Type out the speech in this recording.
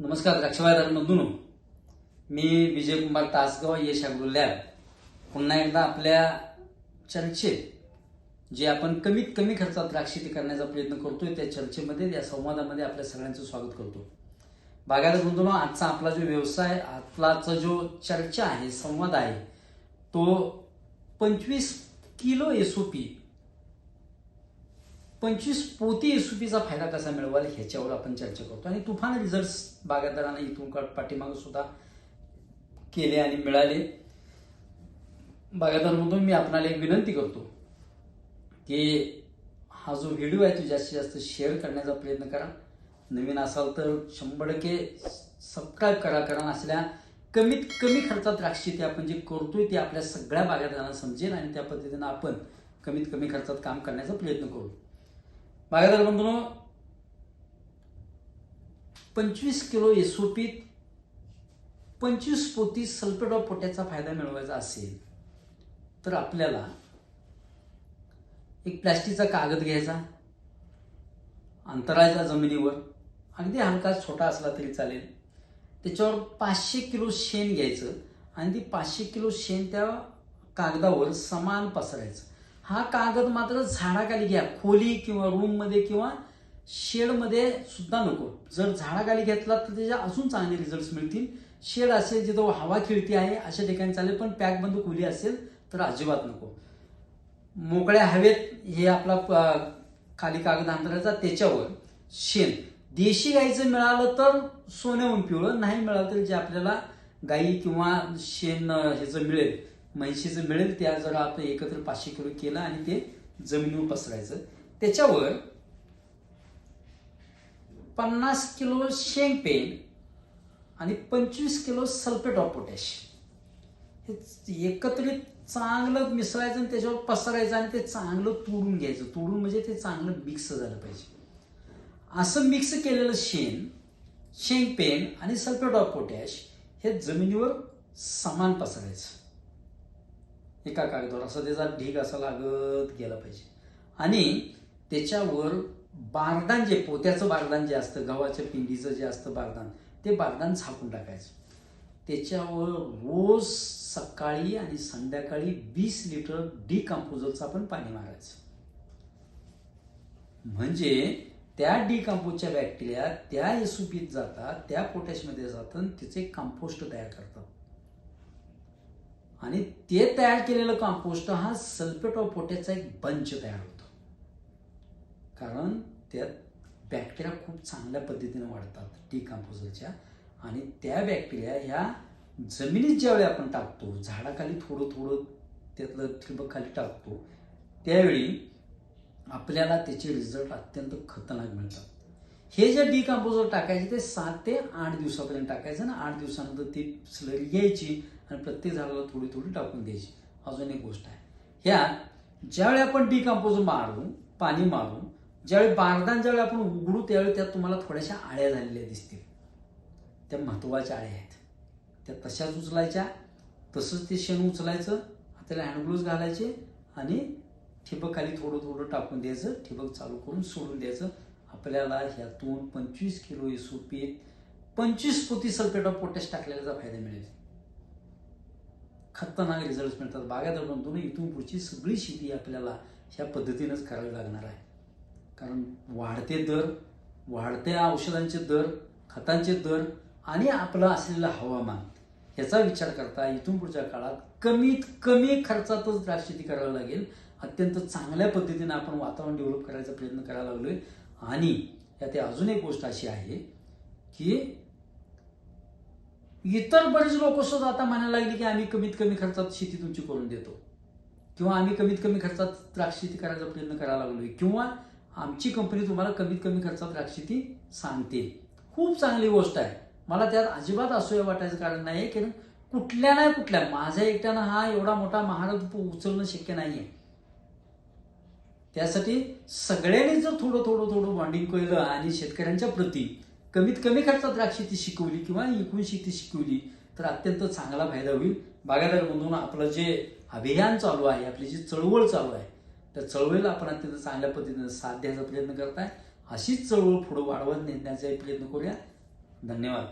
नमस्कार द्राक्षबाजार मी विजय कुमार तासगाव यश अग्रो लॅब. पुन्हा एकदा आपल्या चर्चेत जे आपण कमीत कमी खर्चात द्राक्षेती करण्याचा प्रयत्न करतोय त्या चर्चेमध्ये या संवादामध्ये आपल्या सगळ्यांचं स्वागत करतो. बागायत गुंतवणूक आजचा आपला जो व्यवसाय आपलाचा जो चर्चा आहे संवाद आहे तो पंचवीस किलो एसओपी पंचवीस पोती एसओपीचा फायदा कसा मिळवाल ह्याच्यावर आपण चर्चा करतो. आणि तुफान रिझल्ट बागायतदारांना इथून का- पाठीमागं सुद्धा केले आणि मिळाले. बागायतदारांमधून मी आपणाला एक विनंती करतो की हा जो व्हिडिओ आहे तो जास्तीत जास्त शेअर करण्याचा प्रयत्न करा. नवीन असाल तर शंभर टक्के सबस्क्राईब करा कारण असल्या कमीत कमी खर्चात द्राक्षे ते आपण जे करतोय ते आपल्या सगळ्या बागायतदारांना समजेल आणि त्या पद्धतीनं आपण कमीत कमी खर्चात काम करण्याचा प्रयत्न करू. बागायतदार बंधूंनो पंचवीस किलो एसओपीत पंचवीस पोती सल्फेट ऑफ पोटॅचा फायदा मिळवायचा असेल तर आपल्याला एक प्लॅस्टिकचा कागद घ्यायचा अंतरायचा जमिनीवर अगदी हलका छोटा असला तरी चालेल. त्याच्यावर पाचशे किलो शेण घ्यायचं आणि ती पाचशे किलो शेण त्या कागदावर समान पसरायचं. हा कागद मात्र झाडाखाली घ्या. खोली किंवा रूममध्ये किंवा शेडमध्ये सुद्धा नको. जर झाडाखाली घेतला तर त्याच्या अजून चांगले रिझल्ट मिळतील. शेड असेल जिथं हवा खिळती आहे अशा ठिकाणी चालेल पण पॅकबंद खोली असेल तर अजिबात नको. मोकळ्या हवेत हे आपला प- खाली कागद अंतराचा त्याच्यावर शेण देशी गाईचं मिळालं तर सोन्याहून पिवळं नाही मिळालं तर जे आपल्याला गाई किंवा शेण ह्याचं मिळेल म्हैशीचं मिळेल त्या जरा आपण एकत्र पाचशे किलो केलं आणि ते जमिनीवर पसरायचं. त्याच्यावर पन्नास किलो शेंग पेन आणि पंचवीस किलो सल्फेट ऑफ पोटॅश. हे एकत्रित चांगलं मिसळायचं आणि त्याच्यावर पसरायचं आणि ते चांगलं तोडून घ्यायचं. तोडून म्हणजे ते चांगलं मिक्स झालं पाहिजे. असं मिक्स केलेलं शेण शेंगपेन आणि सल्फेट ऑफ पोटॅश हे जमिनीवर समान पसरायचं. एका कागदावर. असं त्याचा ढीग असा लागत गेला पाहिजे. आणि त्याच्यावर बारदान जे पोत्याचं बारदान जे असतं गव्हाच्या पिंडीचं जे असतं बारदान ते बारदान झाकून टाकायचं. त्याच्यावर रोज सकाळी आणि संध्याकाळी वीस लिटर डिकम्पोजरचं आपण पाणी मारायचं. म्हणजे त्या डिकम्पोजच्या बॅक्टेरिया त्या एसुपीत जातात त्या पोटॅशमध्ये जातात आणि तिचे कंपोस्ट तयार करतात. आणि ते तयार केलेलं कंपोस्ट हा सल्फेट ऑफ पोटॅशचा एक बंच तयार होतो. कारण त्यात बॅक्टेरिया खूप चांगल्या पद्धतीने वाढतात डिकम्पोजरच्या आणि त्या बॅक्टेरिया ह्या जमिनीत ज्यावेळी आपण टाकतो झाडाखाली थोडं थोडं त्यातलं ठिबक खाली टाकतो त्यावेळी आपल्याला त्याचे रिझल्ट अत्यंत खतरनाक मिळतात. हे जे डिकम्पोजर टाकायचे ते सात ते आठ दिवसापर्यंत टाकायचं ना आठ दिवसानंतर ती स्लरी घ्यायची आणि प्रत्येक झाडाला थोडी थोडी टाकून द्यायची. अजून एक गोष्ट आहे. ह्या ज्यावेळी आपण डिकम्पोजर मारू पाणी मारू ज्यावेळी बारदान ज्यावेळी आपण उघडू त्यावेळी त्यात तुम्हाला थोड्याशा आळ्या झालेल्या दिसतील. त्या महत्त्वाच्या आळ्या आहेत. त्या तशाच उचलायच्या तसंच ते शेण उचलायचं त्याला हँडग्लोव्ज घालायचे आणि ठिबक खाली थोडं थोडं टाकून द्यायचं ठिबक चालू करून सोडून द्यायचं. आपल्याला ह्यातून पंचवीस किलो एसोपीत पंचवीस पोती सल्फेट ऑफ पोटॅश टाकल्याचा फायदा मिळेल. खतरनाक रिझल्ट मिळतात. बागायदार बंधून इथून पुढची सगळी शेती आपल्याला ह्या पद्धतीनंच करावी लागणार आहे. कारण वाढते दर वाढत्या औषधांचे दर खतांचे दर आणि आपलं असलेलं हवामान ह्याचा विचार करता इथून पुढच्या काळात कमीत कमी खर्चातच द्राक्ष शेती करावी लागेल. अत्यंत चांगल्या पद्धतीने आपण वातावरण डेव्हलप करायचा प्रयत्न करायला लागलोय. आणि यात अजून एक गोष्ट अशी आहे की इतर बरेच लोक सुद्धा आता म्हणायला लागले की आम्ही कमीत कमी खर्चात शेती तुमची करून देतो. किंवा आम्ही कमीत कमी खर्चात द्राक्ष शेती करायचा प्रयत्न करायला लागलोय. किंवा आमची कंपनी तुम्हाला कमीत कमी खर्चात द्राक्ष शेती सांगते. खूप चांगली गोष्ट आहे. मला त्यात अजिबात असूया वाटायचं कारण नाही कारण कुठल्या नाही कुठल्या माझ्या एकट्यानं हा एवढा मोठा महाराज उचलणं शक्य नाही आहे त्यासाठी सगळ्यांनी जर थोडं थोडं थोडं बॉन्डिंग केलं आणि शेतकऱ्यांच्या प्रती कमीत कमी खर्चात द्राक्ष ती शिकवली किंवा एकूण शेती शिकवली तर अत्यंत चांगला फायदा होईल. बागायदार बंधून आपलं जे अभियान चालू आहे आपली जी चळवळ चालू आहे त्या चळवळीला आपण अत्यंत चांगल्या पद्धतीने साथ द्यायचा प्रयत्न करताय. अशीच चळवळ पुढे वाढवत नेण्याचा प्रयत्न करूया. धन्यवाद.